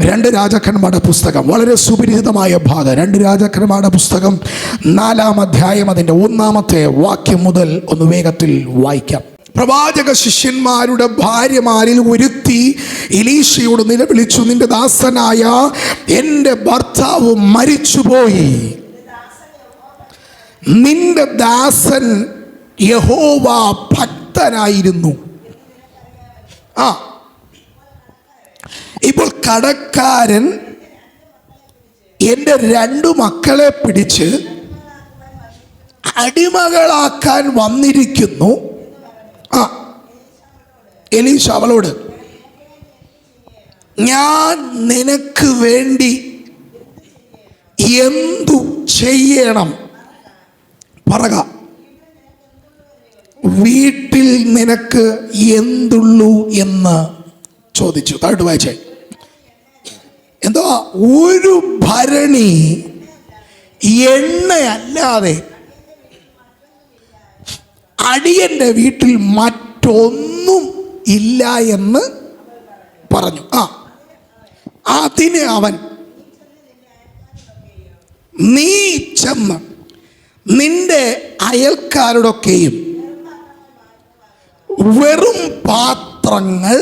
രണ്ട് രാജാക്കന്മാരുടെ പുസ്തകം. വളരെ സുപരിചിതമായ ഭാഗം. രണ്ട് രാജാക്കന്മാരുടെ പുസ്തകം നാലാം അധ്യായം അതിന്റെ ഒന്നാമത്തെ വാക്യം മുതൽ ഒന്ന് വേഗത്തിൽ വായിക്കാം. പ്രവാചക ശിഷ്യന്മാരുടെ ഭാര്യമാരിൽ ഒരുത്തി എലീശയോട് നിലവിളിച്ചു നിന്റെ ദാസനായ എന്റെ ഭർത്താവ് മരിച്ചുപോയി. നിന്റെ ദാസൻ യഹോവ ഭക്തനായിരുന്നു. ആ ഇപ്പോൾ കടക്കാരൻ എന്റെ രണ്ടു മക്കളെ പിടിച്ച് അടിമകളാക്കാൻ വന്നിരിക്കുന്നു. ആ എലീശ അവളോട്. ഞാൻ നിനക്ക് വേണ്ടി എന്തു ചെയ്യണം? പറക. വീട്ടിൽ നിനക്ക് എന്തുള്ളൂ എന്ന് ചോദിച്ചു. താഴ്ത്തു വായിച്ചേ. എന്തോ ഒരു ഭരണി എണ്ണയല്ലാതെ അടിയന്റെ വീട്ടിൽ മറ്റൊന്നും ഇല്ല എന്ന് പറഞ്ഞു. ആ അതിന് അവൻ നീ ചെന്ന് നിന്റെ അയൽക്കാരുടൊക്കെയും വെറും പാത്രങ്ങൾ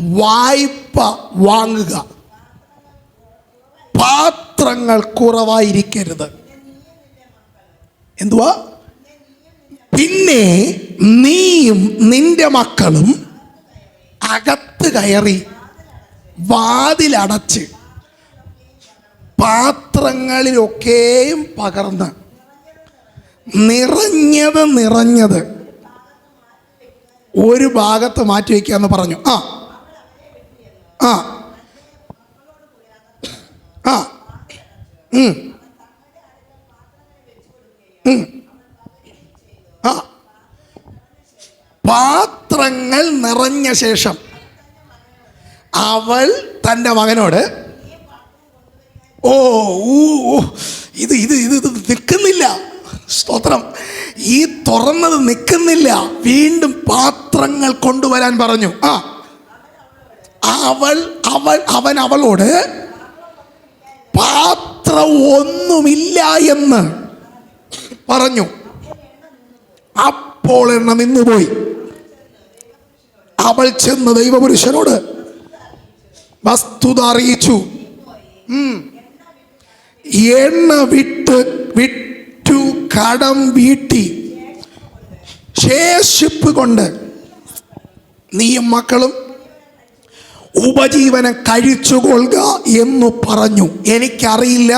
വായ്പ വാങ്ങുക. പാത്രങ്ങൾ കുറവായിരിക്കരുത്. എന്തുവാ? പിന്നെ നീയും നിന്റെ മക്കളും അകത്ത് കയറി വാതിലടച്ച് പാത്രങ്ങളിലൊക്കെയും പകർന്ന് നിറഞ്ഞത് നിറഞ്ഞത് ഒരു ഭാഗത്ത് മാറ്റി എന്ന് പറഞ്ഞു. ആ ആ. ആ. ആ. പാത്രങ്ങൾ നിറഞ്ഞ ശേഷം അവൾ തന്റെ മകനോട് ഓ ഊ ഇത് ഇത് ഇത് ഇത് നിൽക്കുന്നില്ല. സ്തോത്രം. ഈ തുറന്നത് നിൽക്കുന്നില്ല. വീണ്ടും പാത്രങ്ങൾ കൊണ്ടുവരാൻ പറഞ്ഞു. ആ. അവൾ അവൾ അവൻ അവളോട് പാത്രം ഒന്നുമില്ല എന്ന് പറഞ്ഞു. അപ്പോൾ എണ്ണ നിന്നുപോയി. അവൾ ചെന്ന് ദൈവപുരുഷനോട് വസ്തുത അറിയിച്ചു. എണ്ണ വിട്ട് വിറ്റു കടം വീട്ടി. ശേഷിപ്പ് കൊണ്ട് നീയും മക്കളും ഉപജീവനം കഴിച്ചുകൊള്ളുക എന്ന് പറഞ്ഞു. എനിക്കറിയില്ല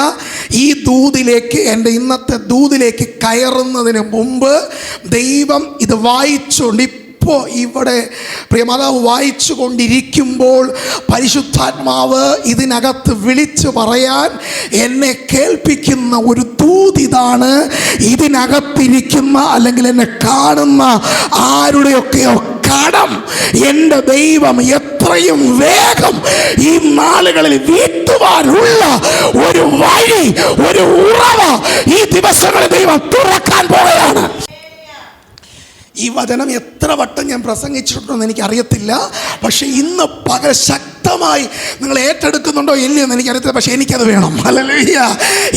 ഈ ദൂതിലേക്ക് എന്റെ ഇന്നത്തെ ദൂതിലേക്ക് കയറുന്നതിന് മുമ്പ് ദൈവം ഇത് വായിച്ചുകൊണ്ട് ഇപ്പോൾ ഇവിടെ പ്രിയമാതാവ് വായിച്ചു കൊണ്ടിരിക്കുമ്പോൾ പരിശുദ്ധാത്മാവ് ഇതിനകത്ത് വിളിച്ചു പറയാൻ എന്നെ കേൾപ്പിക്കുന്ന ഒരു ദൂതിതാണ് ഇതിനകത്തിരിക്കുന്ന അല്ലെങ്കിൽ എന്നെ കാണുന്ന ആരുടെയൊക്കെയോ കടം. എന്റെ ദൈവം എത്രയും വേഗം ഈ നാളുകളിൽ വീട്ടുവാനുള്ള ഒരു വഴി ഒരു ഉറവ ഈ ദിവസങ്ങളിൽ ദൈവം തുറക്കാൻ പോവുകയാണ്. ഈ വചനം എത്ര വട്ടം ഞാൻ പ്രസംഗിച്ചിട്ടുണ്ടെന്ന് എനിക്കറിയത്തില്ല. പക്ഷെ ഇന്ന് പകൽ ശക്തമായി നിങ്ങൾ ഏറ്റെടുക്കുന്നുണ്ടോ ഇല്ലയോ എന്ന് എനിക്കറിയത്തില്ല. പക്ഷെ എനിക്കത് വേണം. അല്ലല്ല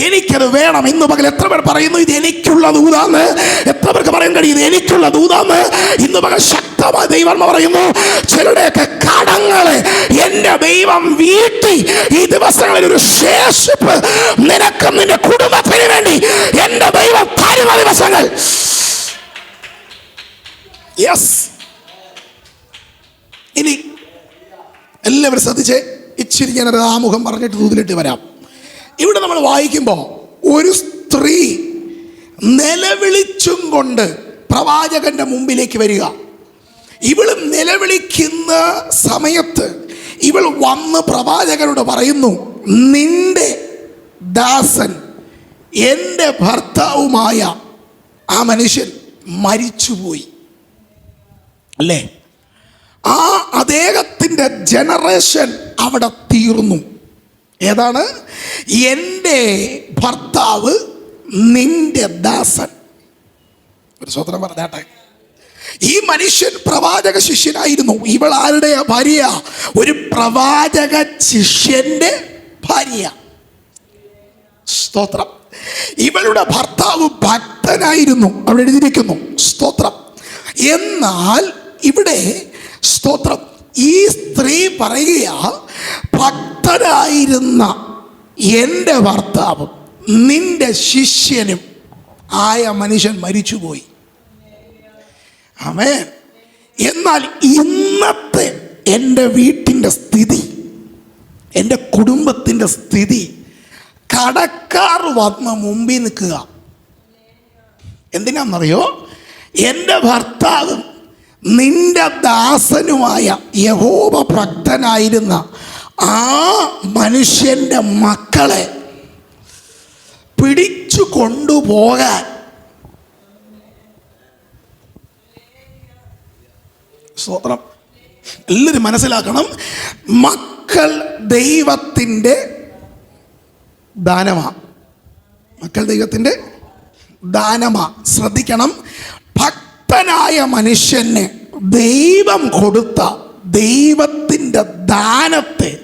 എനിക്കത് വേണം. ഇന്ന് പകൽ എത്ര പേർ പറയുന്നു ഇത് എനിക്കുള്ള ദൂതാന്ന്? എത്ര പേർക്ക് പറയാൻ കഴിയും എനിക്കുള്ള ദൂതാന്ന്? ഇന്ന് പകൽ ശക്തമായി ദൈവം പറയുന്നു ചിലരുടെയൊക്കെ കടങ്ങളെ എന്റെ ദൈവം വീട്ടി ഈ ദിവസങ്ങളിൽ ഒരു ശേഷിപ്പ് നിനക്കും നിന്റെ കുടുംബത്തിന് വേണ്ടി എന്റെ ദൈവം തരുന്ന ദിവസങ്ങൾ. യെസ് ഇനി എല്ലാവരും ശ്രദ്ധിച്ച്? ഇച്ചിരി ഞാനൊരു ആമുഖം പറഞ്ഞിട്ട് തൂതിലിട്ട് വരാം. ഇവിടെ നമ്മൾ വായിക്കുമ്പോൾ ഒരു സ്ത്രീ നിലവിളിച്ചും കൊണ്ട് പ്രവാചകന്റെ മുമ്പിലേക്ക് വരിക. ഇവൾ നിലവിളിക്കുന്ന സമയത്ത് ഇവൾ വന്ന് പ്രവാചകനോട് പറയുന്നു നിന്റെ ദാസൻ എന്റെ ഭർത്താവുമായ ആ മനുഷ്യൻ മരിച്ചുപോയി. അല്ലേ? ആ അദ്ദേഹത്തിന്റെ ജനറേഷൻ അവിടെ തീർന്നു. ഏതാണ്? എന്റെ ഭർത്താവ് നിന്റെ ദാസൻ. ഒരു സ്വതന്ത്രം പറഞ്ഞാട്ടെ. ഈ മനുഷ്യൻ പ്രവാചക ശിഷ്യനായിരുന്നു. ഇവൾ ആരുടെ? ഭാര്യ. ഒരു പ്രവാചക ശിഷ്യന്റെ ഭാര്യ. സ്തോത്രം. ഇവളുടെ ഭർത്താവ് ഭക്തനായിരുന്നു. അവിടെ എഴുതിയിരിക്കുന്നു. സ്തോത്രം. എന്നാൽ ഇവിടെ സ്തോത്രം. ഈ സ്ത്രീ പറയുക ഭക്തനായിരുന്ന എന്റെ ഭർത്താവും നിന്റെ ശിഷ്യനും ആയ മനുഷ്യൻ മരിച്ചുപോയി. അമേ എന്നാൽ ഇന്നത്തെ എന്റെ വീട്ടിന്റെ സ്ഥിതി എന്റെ കുടുംബത്തിന്റെ സ്ഥിതി കടക്കാർ വന്ന് മുമ്പിൽ നിൽക്കുക. എന്തിനാണെന്നറിയോ? എന്റെ ഭർത്താവും നിന്റെ ദാസനുമായ യഹോവ ഭക്തനായിരുന്ന ആ മനുഷ്യന്റെ മക്കളെ പിടിച്ചു കൊണ്ടുപോകാൻ സ്തോത്രം. എല്ലാവരും മനസ്സിലാക്കണം. മക്കൾ ദൈവത്തിന്റെ ദാനമാ. മക്കൾ ദൈവത്തിന്റെ ദാനമാ. ശ്രദ്ധിക്കണം. ഭക്തനായ മനുഷ്യന് ദൈവം കൊടുത്ത ദൈവത്തിന്റെ ദാനത്തെ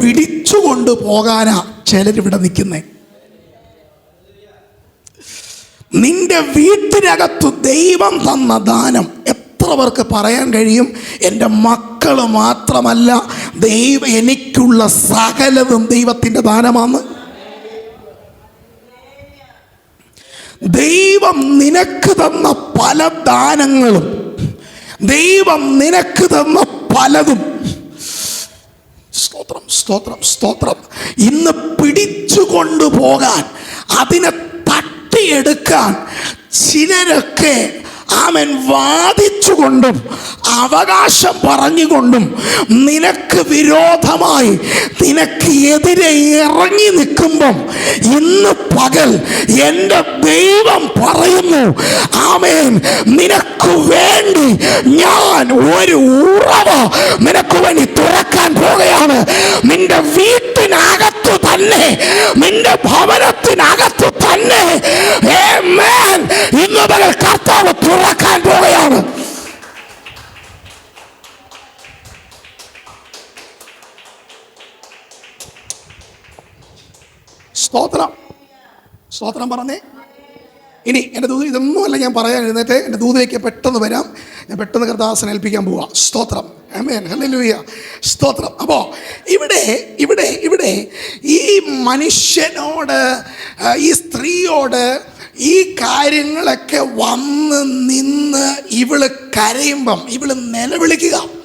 പിടിച്ചുകൊണ്ട് പോകാനാ ചിലരിവിടെ നിൽക്കുന്നേ. നിന്റെ വീട്ടിനകത്ത് ദൈവം തന്ന ദാനം എത്ര പേർക്ക് പറയാൻ കഴിയും? എന്റെ മക്കൾ മാത്രമല്ല ദൈവം എനിക്കുള്ള സകലതും ദൈവത്തിന്റെ ദാനമാണ്. ദൈവം നിനക്ക് തന്ന പല ദാനങ്ങളും. ദൈവം നിനക്ക് തന്ന പലതും. സ്തോത്രം സ്തോത്രം സ്തോത്രം. ഇന്ന് പിടിച്ചു കൊണ്ടുപോകാൻ അതിനെ തട്ടിയെടുക്കാൻ ചിലരൊക്കെ ആമൻ വാദിച്ചുകൊണ്ടും അവകാശം പറഞ്ഞുകൊണ്ടും നിനക്ക് വിരോധമായി നിനക്ക് എതിരെ ഇറങ്ങി നിൽക്കുമ്പം ഇന്ന് പകൽ എന്റെ ദൈവം പറയുന്നു ആമേൻ നിനക്ക് വേണ്ടി ഞാൻ ഒരു ഉറവ നിനക്ക് വേണ്ടി തുറക്കാൻ പോകുകയാണ് നിന്റെ വീട്ടിനകത്തു തന്നെ നിന്റെ ഭവനത്തിനകത്തു തന്നെ. ഇന്ന് പകൽ സ്തോത്രം. സ്തോത്രം പറഞ്ഞേ. ഇനി എന്റെ ദൂത് ഇതൊന്നുമല്ല ഞാൻ പറയാൻ എഴുന്നേറ്റ്. എന്റെ ദൂതയ്ക്ക് പെട്ടെന്ന് വരാം. ഞാൻ പെട്ടെന്ന് കർത്താസനെ ഏൽപ്പിക്കാൻ പോവാം. സ്തോത്രം. ആമേൻ ഹല്ലേലൂയ സ്തോത്രം. അപ്പോൾ ഇവിടെ ഇവിടെ ഇവിടെ ഈ മനുഷ്യനോട് ഈ സ്ത്രീയോട് ഈ കാര്യങ്ങളൊക്കെ വന്ന് നിന്ന് ഇവൾ കരയുമ്പം ഇവൾ നിലവിളിക്കുക.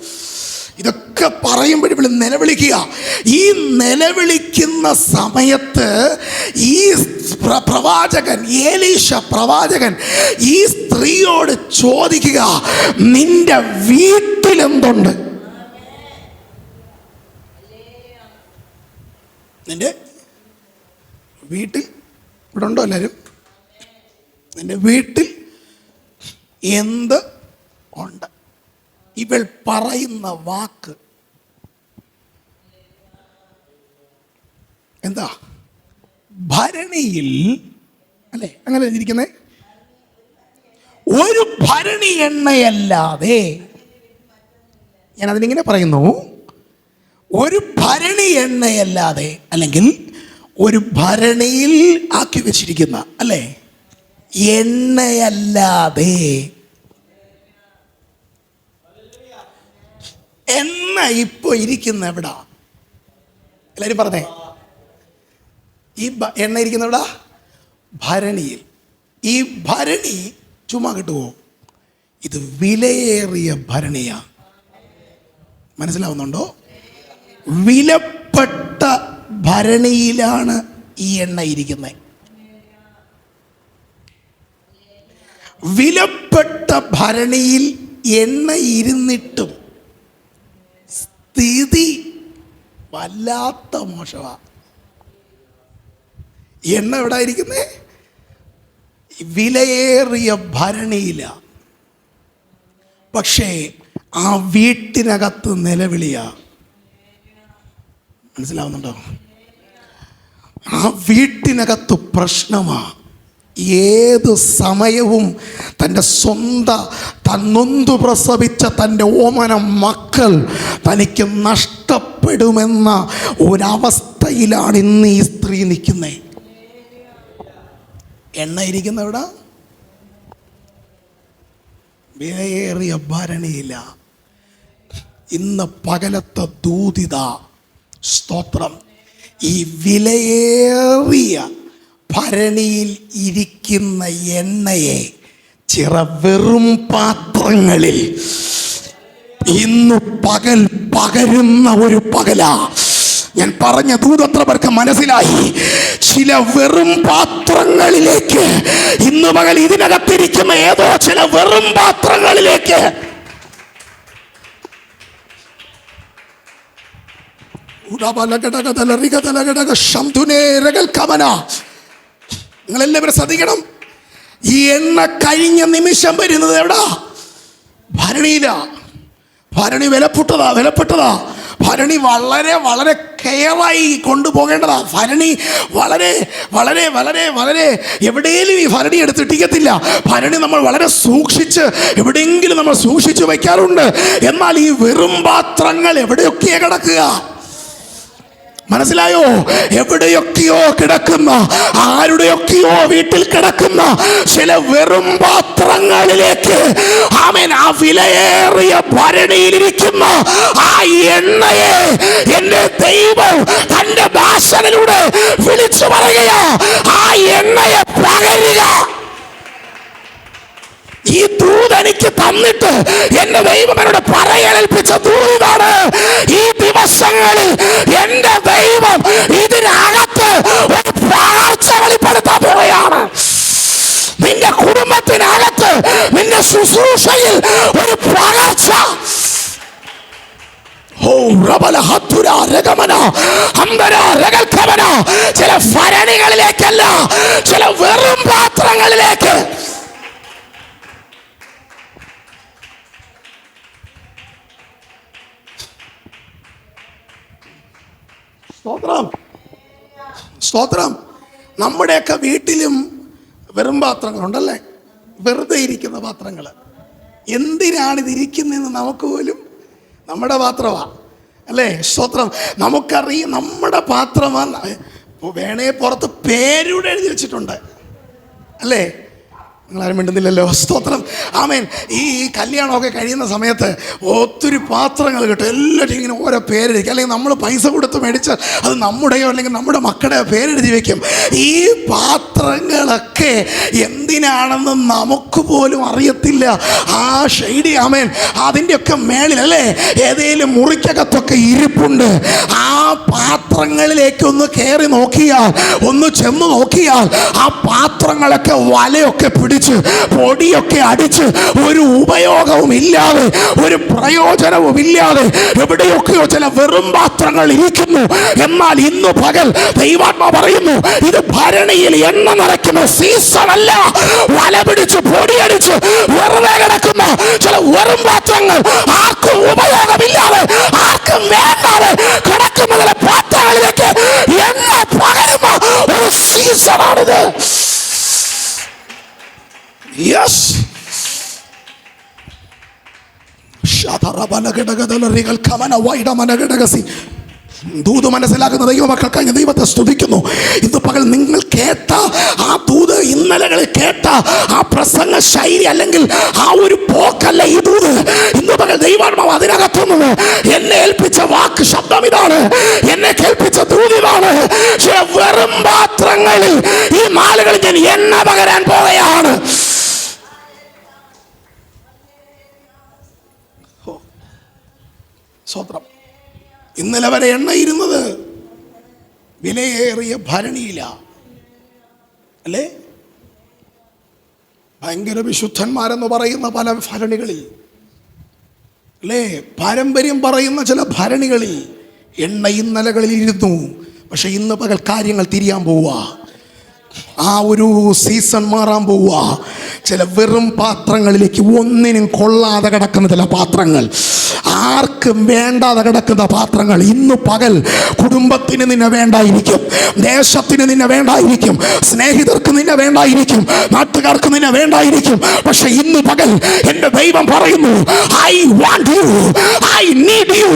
ഇതൊക്കെ പറയുമ്പോൾ ഇവിടെ നിലവിളിക്കുക. ഈ നിലവിളിക്കുന്ന സമയത്ത് ഈ പ്രവാചകൻ ഏലീഷ പ്രവാചകൻ ഈ സ്ത്രീയോട് ചോദിക്കുക നിന്റെ വീട്ടിലെന്തുണ്ട്? നിന്റെ വീട്ടിൽ ഇവിടെ ഉണ്ടോ എല്ലാവരും? നിന്റെ വീട്ടിൽ എന്ത് ഇവൾ പറയുന്ന വാക്ക്. എന്താ? ഭരണിയിൽ അല്ലേ? അങ്ങനെ ഇരിക്കുന്നേ ഒരു ഭരണി എണ്ണയല്ലാതെ ഞാൻ അതിനിങ്ങനെ പറയുന്നു. ഒരു ഭരണി എണ്ണയല്ലാതെ അല്ലെങ്കിൽ ഒരു ഭരണിയിൽ ആക്കി വെച്ചിരിക്കുന്ന അല്ലേ? എണ്ണയല്ലാതെ എണ്ണ ഇപ്പൊ ഇരിക്കുന്ന എവിടാ? എല്ലാവരും പറഞ്ഞേ. ഈ എണ്ണ ഇരിക്കുന്ന എവിടാ? ഭരണിയിൽ. ഈ ഭരണി ചുമ്മാ കിട്ടുമോ ഇത് വിലയേറിയ ഭരണിയാ. മനസ്സിലാവുന്നുണ്ടോ? വിലപ്പെട്ട ഭരണിയിലാണ് ഈ എണ്ണ ഇരിക്കുന്നത് വിലപ്പെട്ട ഭരണിയിൽ എണ്ണ ഇരുന്നിട്ടും സ്ഥിതി വല്ലാത്ത മോശമാ. എണ്ണ എവിടെ ഇരിക്കുന്നേ? വിലയേറിയ ഭരണിയില. പക്ഷേ ആ വീട്ടിനകത്ത് നിലവിളിയ. മനസ്സിലാവുന്നുണ്ടോ? ആ വീട്ടിനകത്ത് പ്രശ്നമാ. ഏത് സമയവും തന്റെ സ്വന്ത തന്നൊന്തു പ്രസവിച്ച തന്റെ ഓമന മക്കൾ തനിക്ക് നഷ്ടപ്പെടുമെന്ന ഒരവസ്ഥയിലാണ് ഇന്ന് ഈ സ്ത്രീ നിൽക്കുന്നത് എണ്ണ ഇരിക്കുന്ന എവിടെ വിലയേറിയ ഭരണിയില്ല. ഇന്ന് പകലത്തെ ദൂതിത സ്തോത്രം. ഈ വിലയേറിയ ഭരണിയിൽ ഇരിക്കുന്ന എണ്ണയെ ചിറ വെറും പാത്രങ്ങളിൽ ഇന്ന് പകൽ പകരുന്ന ഒരു പകല. ഞാൻ പറഞ്ഞ ദൂതത്ര പേർക്ക് മനസ്സിലായി. ചില വെറും പാത്രങ്ങളിലേക്ക് ഇന്ന് പകൽ ഇതിനകത്തിരിക്കുന്ന ഏതോ ചില വെറും പാത്രങ്ങളിലേക്ക് നിങ്ങളെല്ലാവരും ശ്രദ്ധിക്കണം. ഈ എണ്ണ കഴിഞ്ഞ നിമിഷം വരുന്നത് എവിടാ? ഭരണിയില. ഭരണി വിലപ്പെട്ടതാ വിലപ്പെട്ടതാ. ഭരണി വളരെ വളരെ കെയറായി കൊണ്ടുപോകേണ്ടതാ. ഭരണി വളരെ വളരെ വളരെ വളരെ എവിടെയെങ്കിലും ഈ ഭരണി എടുത്തിട്ടിക്കത്തില്ല ഭരണി നമ്മൾ വളരെ സൂക്ഷിച്ച് എവിടെയെങ്കിലും നമ്മൾ സൂക്ഷിച്ച് വയ്ക്കാറുണ്ട്. എന്നാൽ ഈ വെറും പാത്രങ്ങൾ എവിടെയൊക്കെയാണ് കിടക്കുക? മനസ്സിലായോ? എവിടെയൊക്കെയോ കിടക്കുന്ന ആരുടെയൊക്കെയോ വീട്ടിൽ കിടക്കുന്ന ചില വെറും പാത്രങ്ങളിലേക്ക് ആമേൻ ആ വിലയേറിയ ഭരണിയിലിരിക്കുന്ന ആ എണ്ണയെ എന്റെ ദൈവം തന്റെ ഭാഷണിലൂടെ വിളിച്ചു പറയുക ആ എണ്ണയെ പകരുക. ഈ ദൂത് എനിക്ക് തന്നിട്ട് എന്റെ ദൈവം എന്നോട് പറയേൽപ്പിച്ച ദൂതാണ്. ഈ ദിവസങ്ങളിൽ എന്റെ ദൈവം ഇതിനകത്ത് ഒരു പകർച്ച വെളിപ്പെടുത്താൻ പോവുകയാണ്. നിന്റെ കുടുംബത്തിനകത്ത് നിന്റെ ശുശ്രൂഷയിൽ ഒരു പകർച്ച ചില ഭരണികളിലേക്കല്ല ചില വെറും പാത്രങ്ങളിലേക്ക്. സ്തോത്രം. സ്തോത്രം. നമ്മുടെയൊക്കെ വീട്ടിലും വെറും പാത്രങ്ങളുണ്ടല്ലേ? വെറുതെ ഇരിക്കുന്ന പാത്രങ്ങൾ എന്തിനാണ് ഇതിരിക്കുന്നതെന്ന് നമുക്ക് പോലും നമ്മുടെ പാത്രമാ. അല്ലേ? സ്തോത്രം. നമുക്കറിയാം നമ്മുടെ പാത്രമാണ് വേണേ പുറത്ത് പേരൂടെ എഴുതി വെച്ചിട്ടുണ്ട്. അല്ലേ? നിങ്ങളാരും മിണ്ടുന്നില്ലല്ലോ. സ്തോത്രം. ആമേൻ. ഈ കല്യാണമൊക്കെ കഴിയുന്ന സമയത്ത് ഒത്തിരി പാത്രങ്ങൾ കിട്ടും. എല്ലാവരും ഇങ്ങനെ ഓരോ പേരെഴുതി. അല്ലെങ്കിൽ നമ്മൾ പൈസ കൊടുത്ത് മേടിച്ചാൽ അത് നമ്മുടെയോ അല്ലെങ്കിൽ നമ്മുടെ മക്കളുടെയോ പേരെഴുതി വയ്ക്കും ഈ പാത്രങ്ങളൊക്കെ എന്തിനാണെന്ന് നമുക്ക് പോലും അറിയത്തില്ല. ആ ഷെയ്ഡി ആമേൻ. അതിന്റെയൊക്കെ മേളിൽ അല്ലേ? ഏതെങ്കിലും മുറിക്കകത്തൊക്കെ ഇരിപ്പുണ്ട്. ആ പാത്രങ്ങളിലേക്ക് ഒന്ന് കയറി നോക്കിയാൽ ഒന്ന് ചെന്ന് നോക്കിയാൽ ആ പാത്രങ്ങളൊക്കെ വലയൊക്കെ പിടിച്ച് പൊടിയൊക്കെ അടിച്ച് ഒരു ഉപയോഗവും ഇല്ലാതെ ഒരു പ്രയോജനവും ഇല്ലാതെ എവിടെയൊക്കെയോ ചില വെറും പാത്രങ്ങൾ ഇരിക്കുന്നു. എന്നാൽ ഇന്ന് പകൽ ദൈവാത്മ പറയുന്നു ഇത് ഭരണിയിൽ എണ്ണ നിറയ്ക്കുന്ന സീസൺ അല്ല. വല പിടിച്ച് പൊടിയടിച്ച് വെറുതെ കിടക്കുന്ന ചില വെറും പാത്രങ്ങൾ ആർക്കും ഉപയോഗമില്ലാതെ ആർക്കും വേണ്ടാതെ കിടക്കുന്ന ചില പാത്രങ്ങളിലേക്ക് എണ്ണ പകരുന്ന ഒരു സീസണാണിത് യെസ് ദൂത് മനസ്സിലാക്കുന്ന ദൈവമക്കൾക്കായി ദൈവത്തെ സ്തുതിക്കുന്നു. ഇന്ന് പകൽ നിങ്ങൾ കേട്ട ആ ദൂത് ഇന്നലകളിൽ കേട്ട ആ പ്രസംഗ ശൈലി അല്ലെങ്കിൽ ആ ഒരു പോക്കല്ല ഈ ദൂത്. ഇന്ന് പകൽ ദൈവാത്മാവ് അതിനകത്തുനിന്ന് എന്നെ ഏൽപ്പിച്ച വാക്ക് ശബ്ദം ഇതാണ്. എന്നെ കേൾപ്പിച്ച ദൂത് ഇതാണ്. വെറും പാത്രങ്ങളിൽ ഈ നാളുകളിൽ ഞാൻ എണ്ണ പകരാൻ പോവുകയാണ്. സ്വത്രം ഇന്നലെ വരെ എണ്ണയിരുന്നത് വിലയേറിയ ഭരണിയില. അല്ലേ? ഭയങ്കര വിശുദ്ധന്മാരെന്ന് പറയുന്ന പല ഭരണികളിൽ. അല്ലേ? പാരമ്പര്യം പറയുന്ന ചില ഭരണികളിൽ എണ്ണ ഇന്നലകളിൽ ഇരുന്നു. പക്ഷെ ഇന്ന് പകൽ കാര്യങ്ങൾ തിരിയാൻ പോവുക ആ ഒരു സീസൺ മാറാൻ പോവുക ചില വെറും പാത്രങ്ങളിലേക്ക് ഒന്നിനും കൊള്ളാതെ കിടക്കുന്ന ചില പാത്രങ്ങൾ. ആർക്കും വേണ്ടാതെ കിടക്കുന്ന പാത്രങ്ങൾ ഇന്ന് പകൽ കുടുംബത്തിന് നിന്നെ വേണ്ടായിരിക്കും. ദേശത്തിന് നിന്നെ വേണ്ടായിരിക്കും. സ്നേഹിതർക്ക് നിന്നെ വേണ്ടായിരിക്കും. നാട്ടുകാർക്ക് നിന്നെ വേണ്ടായിരിക്കും. പക്ഷെ ഇന്ന് പകൽ എന്റെ ദൈവം പറയുന്നു I want you I need you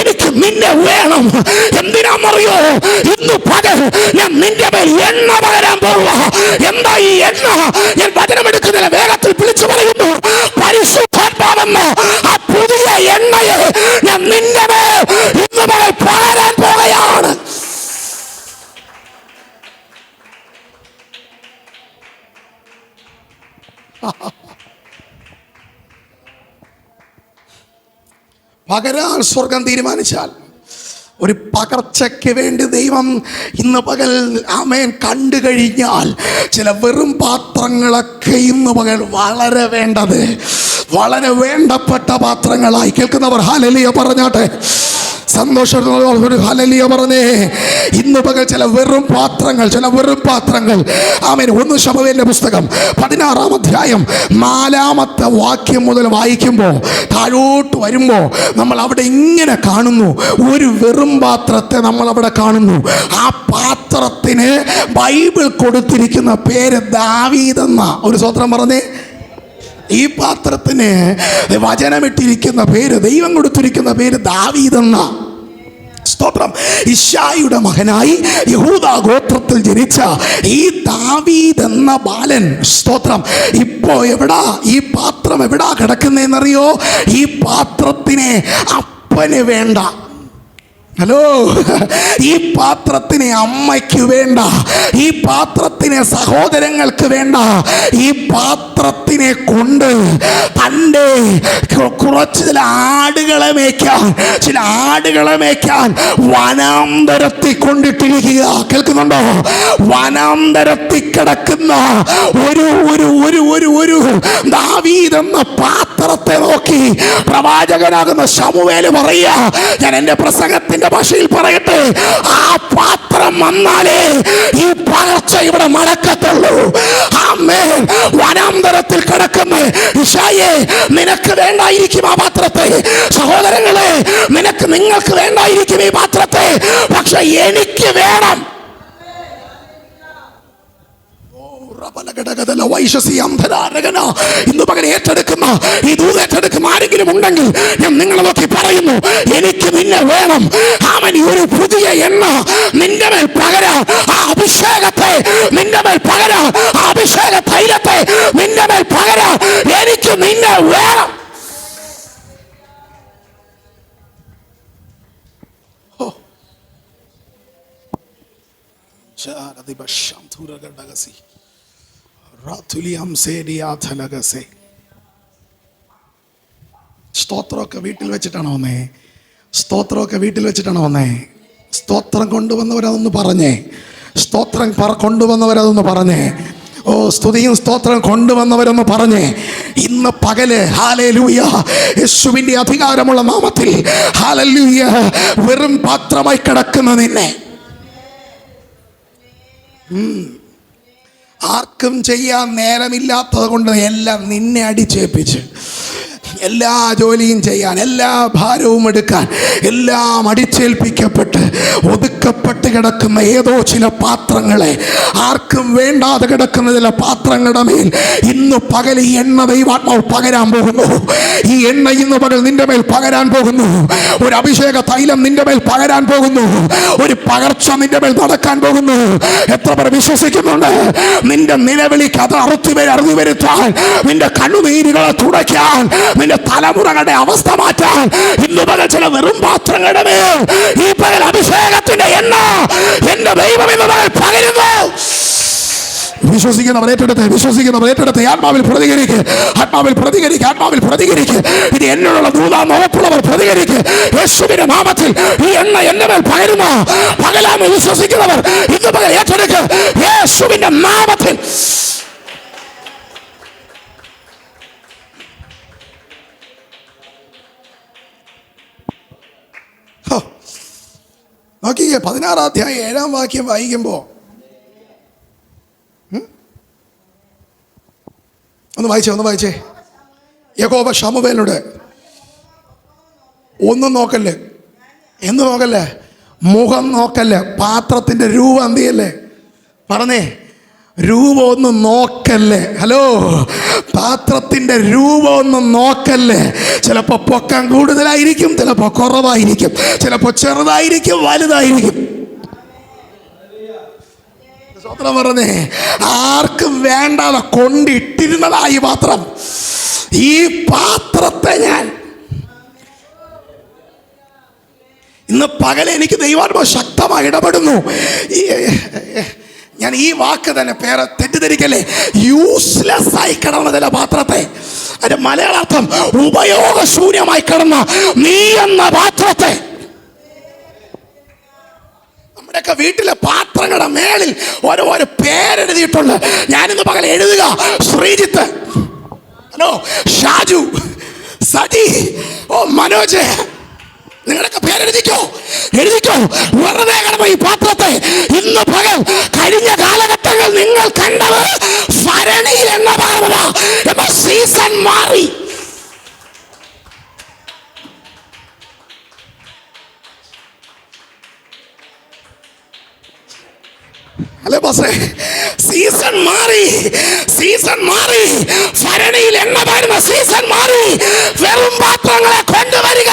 എനിക്ക് നിന്നെ വേണം. എന്തിനാണെന്നറിയോ? ഇന്ന് പകൽ ഞാൻ നിന്റെ മേൽ എണ്ണ പകരാൻ പോവുക. എന്താ ഈ എണ്ണ? ഞാൻ വചനമെടുക്കുന്നില്ല വേഗത്തിൽ വിളിച്ചു പറയുന്നു. പരിശുദ്ധാത്മാവെന്ന ആ പുതിയ എണ്ണയെ ഞാൻ നിന്റെ മേൽ ഇന്ന് പകൽ പകരാൻ പോകുകയാണ് പകരാൻ സ്വർഗം തീരുമാനിച്ചാൽ ഒരു പകർച്ചയ്ക്ക് വേണ്ടി ദൈവം ഇന്ന് പകൽ ആമേൻ കണ്ടു കഴിഞ്ഞാൽ ചില വെറും പാത്രങ്ങളൊക്കെ ഇന്ന് പകൽ വളരെ വേണ്ടത് വളരെ വേണ്ടപ്പെട്ട പാത്രങ്ങളായി. കേൾക്കുന്നവർ ഹാലലിയ പറഞ്ഞാട്ടെ? സന്തോഷത്തോടെ ഹലലിയ പറഞ്ഞേ. ഇന്ന് പകൽ ചില വെറും പാത്രങ്ങൾ ചില വെറും പാത്രങ്ങൾ. ആമേൻ. ഒന്ന് ശബവേലിന്റെ പുസ്തകം പതിനാറാം അധ്യായം നാലാമത്തെ വാക്യം മുതൽ വായിക്കുമ്പോൾ താഴോട്ട് വരുമ്പോൾ നമ്മൾ അവിടെ ഇങ്ങനെ കാണുന്നു. ഒരു വെറും പാത്രത്തെ നമ്മൾ അവിടെ കാണുന്നു. ആ പാത്രത്തിന് ബൈബിൾ കൊടുത്തിരിക്കുന്ന പേര് ദാവീദെന്ന. ഒരു സ്വത്രം പറഞ്ഞേ. ഈ പാത്രത്തിന് വചനമിട്ടിരിക്കുന്ന പേര് ദൈവം കൊടുത്തിരിക്കുന്ന പേര് ദാവീതെന്ന സ്തോത്രം. ഇഷായിയുടെ മകനായി യഹൂദ ഗോത്രത്തിൽ ജനിച്ച ഈ ദാവീദ് എന്ന ബാലൻ സ്തോത്രം. ഇപ്പോ എവിടാ? ഈ പാത്രം എവിടാ കിടക്കുന്നതെന്നറിയോ ഈ പാത്രത്തിനെ അപ്പന് വേണ്ട. ഹലോ. ഈ പാത്രത്തിന് അമ്മയ്ക്ക് വേണ്ട. ഈ പാത്രത്തിന് സഹോദരങ്ങൾക്ക് വേണ്ട. ഈ പാത്രത്തിനെ കൊണ്ട് തന്റെ കുറച്ച് ചില ആടുകളെ മേയ്ക്കാൻ ചില ആടുകളെ മേയ്ക്കാൻ വനാന്തരത്തിൽ കൊണ്ടിട്ടിരിക്കുക. കേൾക്കുന്നുണ്ടോ? വനാന്തരത്തിൽ കിടക്കുന്ന ഒരു ഒരു ഒരു ഒരു ഒരു ദാവീതെന്ന പാത്രത്തെ നോക്കി പ്രവാചകനാകുന്ന ശമുവേൽ പറയുക ഞാൻ എന്റെ പ്രസംഗത്തിന്റെ ഭാഷയിൽ പറയട്ടെ. ആ പാത്രം വന്നാലേ ഈ പകർച്ച ഇവിടെ നടക്കത്തുള്ളൂ ആമേൻ. വനാന്തരത്തിൽ കിടക്കുന്ന ഇഷായെ നിനക്ക് വേണ്ടായിരിക്കും ആ പാത്രത്തെ. സഹോദരങ്ങളെ നിനക്ക് നിങ്ങൾക്ക് വേണ്ടായിരിക്കും ഈ പാത്രത്തെ. പക്ഷെ എനിക്ക് വേണം. പകരം ഏറ്റെടുക്കുന്ന. ഈ ദൂത് ഏറ്റെടുക്കുന്ന ആരെങ്കിലും ഉണ്ടെങ്കിൽ ഞാൻ നിങ്ങളെ നോക്കി പറയുന്നു എനിക്ക് നിന്നെ വേണം. അവൻ ഒരു പുതിയ എണ്ണ നിന്റെ മേൽ പകരാ. ആ അഭിഷേകത്തെ നിന്റെ മേൽ പകരാ. ആ അഭിഷേക തൈലത്തെ നിന്റെ മേൽ പകരാ. എനിക്ക് നിന്നെ വേണം. ഓ. ചാരദിപശാന്തൂരഘടകസി. റാതുലിയം സേരിയാധലകസേ. സ്തോത്രമൊക്കെ വീട്ടിൽ വെച്ചിട്ടാണോ വന്നേ? സ്തോത്രമൊക്കെ വീട്ടിൽ വെച്ചിട്ടാണോ വന്നേ? സ്തോത്രം കൊണ്ടുവന്നവരതൊന്ന് പറഞ്ഞേ. സ്തോത്രം പറ കൊണ്ടുവന്നവരതൊന്ന് പറഞ്ഞേ. ഓ സ്തുതിയും സ്തോത്രം കൊണ്ടുവന്നവരൊന്ന് പറഞ്ഞേ. ഇന്ന് പകൽ ഹാലലൂയ യേശുവിന്റെ അധികാരമുള്ള നാമത്തിൽ ഹാലലൂയ വെറും പാത്രമായി കിടക്കുന്ന നിന്നെ. ആർക്കും ചെയ്യാൻ നേരമില്ലാത്തത് കൊണ്ട് എല്ലാം നിന്നെ അടിച്ചേൽപ്പിച്ച്. എല്ലാ ജോലിയും ചെയ്യാൻ എല്ലാ ഭാരവും എടുക്കാൻ എല്ലാം അടിച്ചേൽപ്പിക്കപ്പെട്ട് ഒതുക്കപ്പെട്ട് കിടക്കുന്ന ഏതോ ചില പാത്രങ്ങളെ ആർക്കും വേണ്ടാതെ കിടക്കുന്ന ചില പാത്രങ്ങളുടെ മേൽ ഇന്ന് പകൽ ഈ എണ്ണ ദൈവാത്മാവ് പകരാൻ പോകുന്നു. ഈ എണ്ണ ഇന്ന് പകൽ നിന്റെ മേൽ പകരാൻ പോകുന്നു. ഒരു അഭിഷേക തൈലം നിന്റെ മേൽ പകരാൻ പോകുന്നു. ഒരു പകർച്ച നിന്റെ മേൽ നടക്കാൻ പോകുന്നു. എത്ര പേർ വിശ്വസിക്കുന്നുണ്ട്? നിന്റെ നിലവിളിക്ക് അത് അറുത്തി അറിഞ്ഞു വരുത്താൻ നിന്റെ കണ്ണുനീരുകളെ തുടയ്ക്കാൻ നിന്റെ തലമുറകളുടെ അവസ്ഥ മാറ്റാൻ ഇന്ന് പകൽ ചില വെറും പാത്രങ്ങളുടെ മേൽ ഈ പകൽ അഭിഷേകത്തിന്റെ എണ്ണ എന്റെ ദൈവം ഇന്ന് പകരുന്നു. വിശ്വസിക്കുന്നവർ ഏറ്റെടുത്ത് വിശ്വസിക്കുന്നവർ ഏറ്റെടുത്ത് ആത്മാവിൽ പ്രതികരിക്ക്. ആത്മാവിൽ പ്രതികരിക്ക് ആത്മാവിൽ പ്രതികരിക്ക്. ഇത് എന്നോടുള്ള ദൂതാന്ന് ഉറപ്പുള്ളവർ പ്രതികരിക്ക്. യേശുവിന്റെ നാമത്തിൽ ഈ എണ്ണ എന്റെ മേൽ പകരുന്ന. പകലാമ വിശ്വസിക്കുന്നവർ ഇന്ന് പകൽ ഏറ്റെടുക്ക്. യേശുവിന്റെ നാമത്തിൽ നോക്കിക്കേ പതിനാറാം അധ്യായം ഏഴാം വാക്യം വായിക്കുമ്പോൾ ഒന്ന് വായിച്ചേ ഒന്ന് വായിച്ചേ. യഹോവ ഷമുവേലോട് ഒന്നും നോക്കല്ലേ? എന്ന് നോക്കല്ലേ? മുഖം നോക്കല്ലേ? പാത്രത്തിന്റെ രൂപം എന്തിയല്ലേ പറഞ്ഞേ രൂപം ഒന്ന് നോക്കല്ലേ? ഹലോ പാത്രത്തിന്റെ രൂപം ഒന്ന് നോക്കല്ലേ? ചിലപ്പോൾ പൊക്കം കൂടുതലായിരിക്കും ചിലപ്പോൾ കുറവായിരിക്കും ചിലപ്പോൾ ചെറുതായിരിക്കും വലുതായിരിക്കും. സ്വത്രം പറഞ്ഞേ ആർക്കും വേണ്ടാതെ കൊണ്ടിട്ടിരുന്നതായി പാത്രം ഈ പാത്രത്തെ ഞാൻ ഇന്ന് പകലെ എനിക്ക് ദൈവാത്മ ശക്തമായി ഇടപെടുന്നു. ഈ- ഞാൻ ഈ വാക്ക് തന്നെ പേരെ തെറ്റിദ്ധരിക്കല്ലേ? യൂസ്ലെസ് ആയി കിടന്ന ചില പാത്രത്തെ. അതിന്റെ മലയാളാർത്ഥം ഉപയോഗശൂന്യമായി കിടന്ന നീ എന്ന പാത്രത്തെ. നമ്മുടെയൊക്കെ വീട്ടിലെ പാത്രങ്ങളുടെ മേളിൽ ഓരോ ഓരോ പേരെഴുതിയിട്ടുണ്ട്. ഞാനിന്ന് പകൽ എഴുതുക ശ്രീജിത്ത്. ഹലോ ഷാജു സജി ഓ മനോജ്. നിങ്ങളൊക്കെ പേരെഴുതിക്കോ? എഴുതിക്കോ? വെറുതെ കിടന്ന ഈ പാത്രത്തെ ഇന്ന് പകൽ കഴിഞ്ഞ കാലഘട്ടങ്ങൾ നിങ്ങൾ കണ്ടത് ഭരണിയിൽ എന്ന ഇപ്പൊ സീസൺ മാറി. അല്ലേ ബോസേ? സീസൺ മാറി. സീസൺ മാറി. ഭരണിയിൽ എണ്ണ വരുന്ന സീസൺ മാറി. വെറും പാത്രങ്ങളെ കൊണ്ടുവരിക.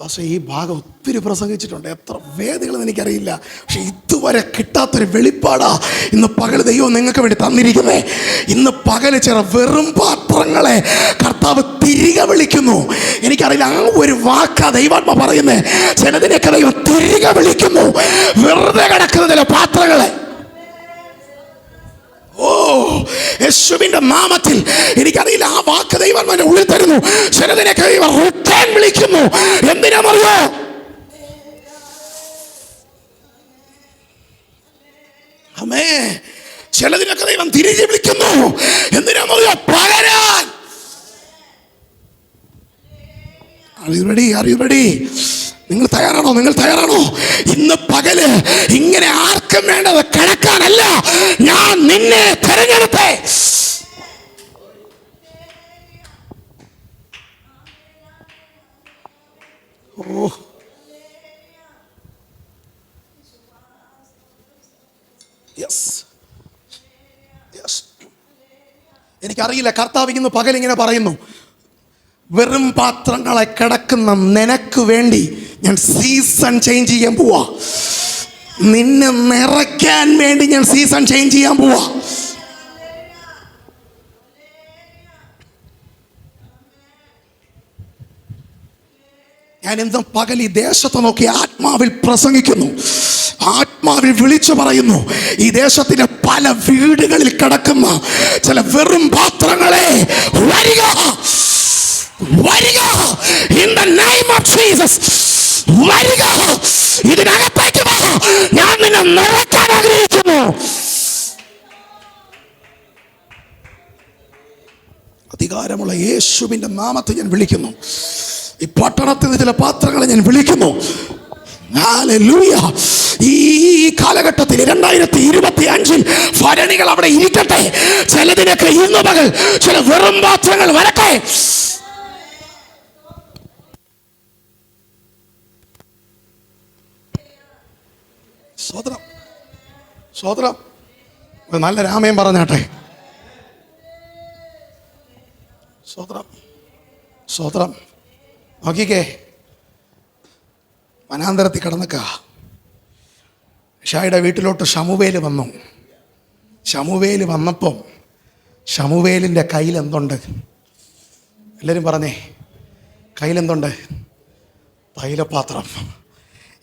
പക്ഷേ ഈ ഭാഗം ഒത്തിരി പ്രസംഗിച്ചിട്ടുണ്ട്. എത്ര വേദികളെന്ന് എനിക്കറിയില്ല. പക്ഷെ ഇതുവരെ കിട്ടാത്തൊരു വെളിപ്പാടാ. ഇന്ന് പകൽ ദൈവം നിങ്ങൾക്ക് വേണ്ടി തന്നിരിക്കുന്നേ. ഇന്ന് പകൽ ചില വെറും പാത്രങ്ങളെ കർത്താവ് തിരികെ വിളിക്കുന്നു. എനിക്കറിയില്ല ആ ഒരു വാക്ക ദൈവാത്മ പറയുന്നേ. ചിലതിനൊക്കെ ദൈവം തിരികെ വിളിക്കുന്നു. വെറുതെ കിടക്കുന്ന ചില പാത്രങ്ങളെ. ഓ യേശുവിന്റെ നാമത്തിൽ എനിക്കറിയില്ല ആ വാക്ക് ദൈവം എന്നെ ഉള്ളിൽ തരുന്നു. ചിലതിനൊക്കെ ദൈവം റിട്ടേൺ വിളിക്കുന്നു. എന്തിനാണെന്നറിയോ? അമ്മേ ചിലതിനൊക്കെ ദൈവം തിരികെ വിളിക്കുന്നു. എന്തിനാണെന്നറിയോ? പകരാൻ. അറിയുപടി അറിയുറടി നിങ്ങൾ തയ്യാറാണോ? നിങ്ങൾ തയ്യാറാണോ? ഇന്ന് പകൽ ഇങ്ങനെ ആർക്കും വേണ്ടത് കിടക്കാനല്ല. ഞാൻ നിന്നെ തെരഞ്ഞെടുത്തേ. ഓ. യെസ് യെസ് എനിക്കറിയില്ല കർത്താവ് ഇന്ന് പകൽ ഇങ്ങനെ പറയുന്നു. വെറും പാത്രങ്ങളെ കിടക്കുന്ന നിനക്ക് വേണ്ടി ഞാൻ സീസൺ ചേഞ്ച് ചെയ്യാൻ പോവാ. നിന്നെ നിറയ്ക്കാൻ വേണ്ടി ഞാൻ സീസൺ ചേഞ്ച് ചെയ്യാൻ പോവാ. ഞാൻ ഇന്നും പകൽ ഈ ദേശത്ത് നോക്കി ആത്മാവിൽ പ്രസംഗിക്കുന്നു. ആത്മാവിൽ വിളിച്ചു പറയുന്നു. ഈ ദേശത്തിന്റെ പല വീടുകളിൽ കിടക്കുന്ന ചില വെറും പാത്രങ്ങളെ വരിക. വരിക. In the name of Jesus വരിക. ഇതിനകത്തേക്ക് വാ. ഞാൻ നിന്നെ നിറയ്ക്കാൻ ആഗ്രഹിക്കുന്നു. അധികാരമുള്ള യേശുവിന്റെ നാമത്തെ ഞാൻ വിളിക്കുന്നു. ഈ പട്ടണത്തിൽ ചില പാത്രങ്ങളെ ഞാൻ വിളിക്കുന്നു. ഈ കാലഘട്ടത്തിൽ രണ്ടായിരത്തി ഇരുപത്തി അഞ്ചിൽ ഭരണികൾ അവിടെ ഇരിക്കട്ടെ. ചിലതിനൊക്കെ ഇന്ന് പകൽ ചില വെറും പാത്രങ്ങൾ വരട്ടെ. സ്വതന്ത്രം സ്വതന്ത്രം നല്ല രാമയം പറഞ്ഞാട്ടെ. സ്വതന്ത്രം സ്വതന്ത്രം നോക്കിക്കേ. വനാന്തരത്തിൽ കിടന്നക്ക. ഷായുടെ വീട്ടിലോട്ട് ഷമുവേൽ വന്നു. ഷമുവേൽ വന്നപ്പം ഷമുവേലിന്റെ കയ്യിൽ എന്തുണ്ട്? എല്ലാവരും പറഞ്ഞേ. കയ്യിലെന്തുണ്ട് തൈലപാത്രം.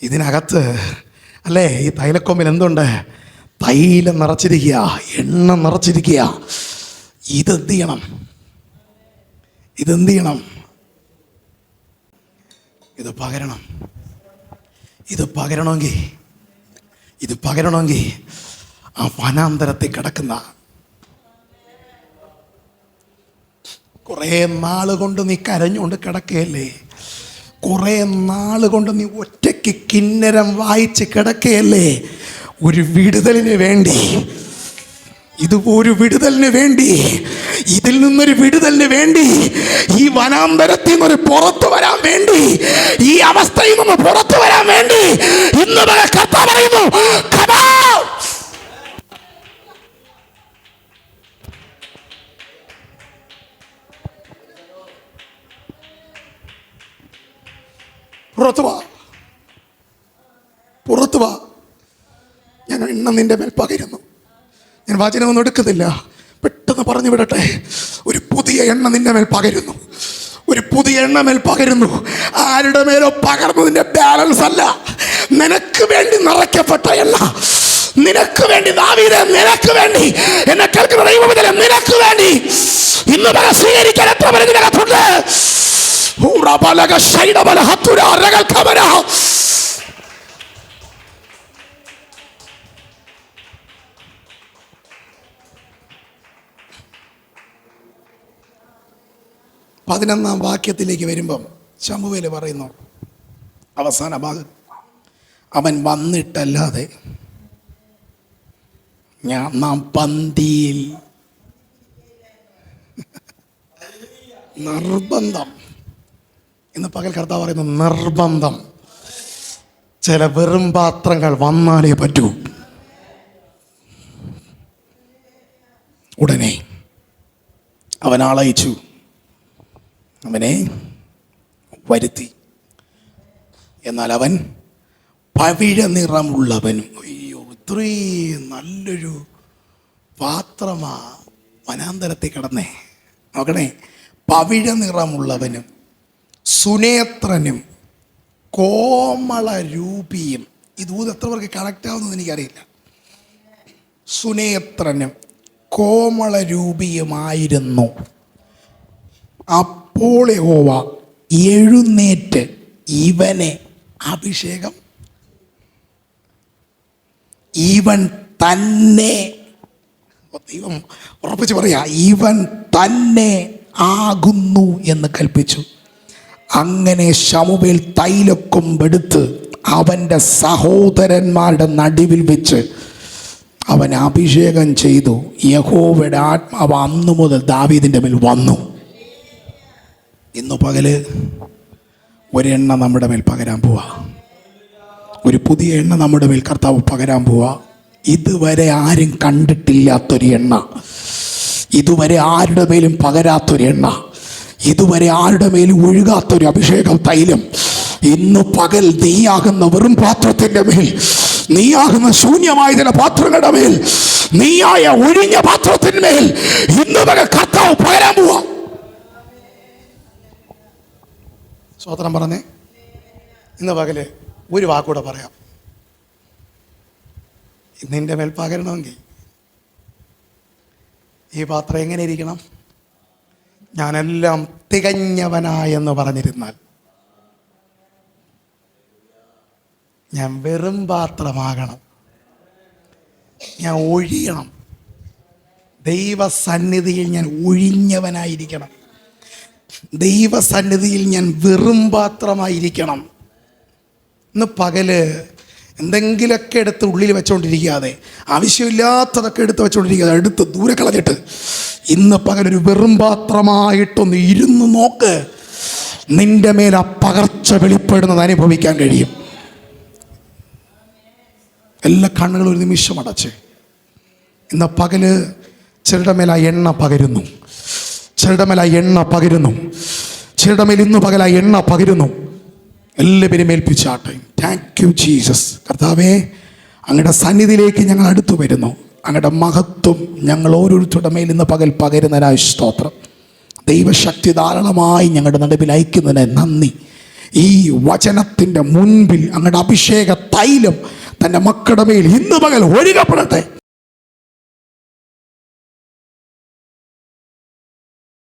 ഇതിനകത്ത് അല്ലേ ഈ തൈലക്കൊമ്പിൽ എന്തുണ്ട്? തൈലം നിറച്ചിരിക്കുക എണ്ണ നിറച്ചിരിക്കുക. ഇതെന്ത് ചെയ്യണം? ഇതെന്ത് ചെയ്യണം? ഇത് പകരണം. ഇത് പകരണമെങ്കിൽ ഇത് പകരണമെങ്കിൽ ആ വനാന്തരത്തിൽ കിടക്കുന്ന കുറേ നാൾ കൊണ്ട് നീ കരഞ്ഞുകൊണ്ട് കിടക്കുകയല്ലേ? കുറേ നാൾ കൊണ്ട് നീ ഒറ്റയ്ക്ക് കിന്നരം വായിച്ച് കിടക്കുകയല്ലേ ഒരു വിടുതലിന് വേണ്ടി. ഇത് ഒരു വിടുതലിന് വേണ്ടി. ഇതിൽ നിന്നൊരു വിടുതലിന് വേണ്ടി. ഈ വനാന്തരത്തിൽ നിന്നൊരു പുറത്തു വരാൻ വേണ്ടി. ഈ അവസ്ഥയിൽ നിന്ന് പുറത്തു വരാൻ വേണ്ടി. ഇന്ന് കർത്താവ് പറയുന്നു. പുറത്തു വാ. പുറത്തു വാ. ഞാൻ എണ്ണ നിന്റെ മേൽ പകരുന്നു. ഞാൻ വചനമൊന്നും എടുക്കുന്നില്ല. പെട്ടെന്ന് പറഞ്ഞു വിടട്ടെ. ഒരു പുതിയ എണ്ണ നിന്റെ മേൽ പകരുന്നു. ഒരു പുതിയ എണ്ണ മേൽ പകരുന്നു. ആരുടെ മേലോ പകർന്നതിന്റെ ബാലൻസ് അല്ല. നിനക്ക് വേണ്ടി നിറയ്ക്കപ്പെട്ട എണ്ണ. നിനക്ക് വേണ്ടി ദാവീദേ നിനക്ക് വേണ്ടി. എന്നെ കേൾക്കുന്ന ദൈവവിതരം നിനക്ക് വേണ്ടി. ഇന്ന് സ്വീകരിക്കാൻ എത്ര ഇതിനകത്തുണ്ട് പതിനൊന്നാം വാക്യത്തിലേക്ക് വരുമ്പം ശമുവേൽ പറയുന്നു അവസാന ഭാഗം അവൻ വന്നിട്ടല്ലാതെ ഞാൻ നാം പന്തിയിൽ നിർബന്ധം. ഇന്ന് പകൽ കർത്താവ് പറയുന്നു നിർബന്ധം. ചില വെറും പാത്രങ്ങൾ വന്നാലേ പറ്റൂ. ഉടനെ അവൻ ആളയച്ചു. അവനെ വരുത്തി. എന്നാൽ അവൻ പവിഴ നിറമുള്ളവനും അയ്യോ ഇത്രയും നല്ലൊരു പാത്രമാ വനാന്തരത്തിൽ കിടന്നേ. നോക്കണേ പവിഴ നിറമുള്ളവനും സുനേത്രനും കോമള രൂപിയും ഈ ദൂത് എത്ര പേർക്ക് കണക്റ്റ് ആവുന്നത് എനിക്കറിയില്ല. സുനേത്രനും കോമള രൂപിയുമായിരുന്നു അപ്പോൾ യഹോവ എഴുന്നേറ്റ് ഇവനെ അഭിഷേകം. ഇവൻ തന്നെ ദൈവം ഉറപ്പിച്ച് പറയാ ഇവൻ തന്നെ ആകുന്നു എന്ന് കൽപ്പിച്ചു. അങ്ങനെ ശമുവേൽ തൈലക്കൊമ്പെടുത്ത് അവന്റെ സഹോദരന്മാരുടെ നടുവിൽ വെച്ച് അവൻ അഭിഷേകം ചെയ്തു. യഹോവയുടെ ആത്മാവ് അന്നു മുതൽ ദാവീദിന്റെ മേൽ വന്നു. ഇന്നു പകൽ ഒരെണ്ണ നമ്മുടെ മേൽ പകരാൻ പോവാ. ഒരു പുതിയ എണ്ണ നമ്മുടെ മേൽ കർത്താവ് പകരാൻ പോവാ. ഇതുവരെ ആരും കണ്ടിട്ടില്ലാത്തൊരു എണ്ണ. ഇതുവരെ ആരുടെ മേലും പകരാത്തൊരു എണ്ണ. ഇതുവരെ ആരുടെ മേലും ഒഴുകാത്തൊരു അഭിഷേകം തൈലം. ഇന്ന് പകൽ നീയാകുന്ന വെറും പാത്രത്തിന്റെ മേൽ നീയാകുന്ന ശൂന്യമായ ചില പാത്രങ്ങളുടെ മേൽ നീയായ ഒഴിഞ്ഞ പാത്രത്തിന്മേൽ ഇന്ന് പകൽ കർത്താവ് പകരാൻ പോവാ. സ്വതന്ത്രം പറഞ്ഞേ ഇന്ന് പകൽ ഒരു വാക്കൂടെ പറയാം. നിന്റെ മേൽ പകരണമെങ്കിൽ ഈ പാത്രം എങ്ങനെ ഇരിക്കണം? ഞാനെല്ലാം തികഞ്ഞവനായെന്ന് പറഞ്ഞിരുന്നാൽ ഞാൻ വെറും പാത്രമാകണം. ഞാൻ ഒഴിയണം. ദൈവസന്നിധിയിൽ ഞാൻ ഒഴിഞ്ഞവനായിരിക്കണം. ദൈവസന്നിധിയിൽ ഞാൻ വെറും പാത്രമായിരിക്കണം. ഇന്ന് പകൽ എന്തെങ്കിലുമൊക്കെ എടുത്ത് ഉള്ളിൽ വെച്ചുകൊണ്ടിരിക്കാതെ ആവശ്യമില്ലാത്തതൊക്കെ എടുത്ത് വെച്ചുകൊണ്ടിരിക്കാതെ എടുത്ത് ദൂരെ കളഞ്ഞിട്ട് ഇന്ന് പകലൊരു വെറും പാത്രമായിട്ടൊന്ന് ഇരുന്ന് നോക്ക്. നിന്റെ മേൽ ആ പകർച്ച വെളിപ്പെടുന്നത് അനുഭവിക്കാൻ കഴിയും. എല്ലാ കണ്ണുകളും ഒരു നിമിഷം അടച്ച്. ഇന്ന് പകൽ ചിലരുടെ മേൽ ആ എണ്ണ പകരുന്നു. ചിലരുടെ മേൽ ആ എണ്ണ പകരുന്നു. ചിലരുടെ മേൽ ഇന്ന് പകൽ ആ എണ്ണ പകരുന്നു. എല്ലാവരും ഏൽപ്പിച്ചാട്ടെ. താങ്ക് യു ജീസസ് കർത്താവേ അങ്ങയുടെ സന്നിധിയിലേക്ക് ഞങ്ങൾ അടുത്തു വരുന്നു. അങ്ങയുടെ മഹത്വം ഞങ്ങൾ ഓരോരുത്തരുടെ മേൽ ഇന്ന് പകൽ പകരുന്നതിനായി സ്തോത്രം. ദൈവശക്തി ധാരാളമായി ഞങ്ങളുടെ നടുവിൽ അയക്കുന്നതിന് നന്ദി. ഈ വചനത്തിന്റെ മുൻപിൽ അങ്ങയുടെ അഭിഷേക തൈലം തന്റെ മക്കളുടെ മേൽ ഇന്ന് പകൽ ഒഴുകപ്പെടട്ടെ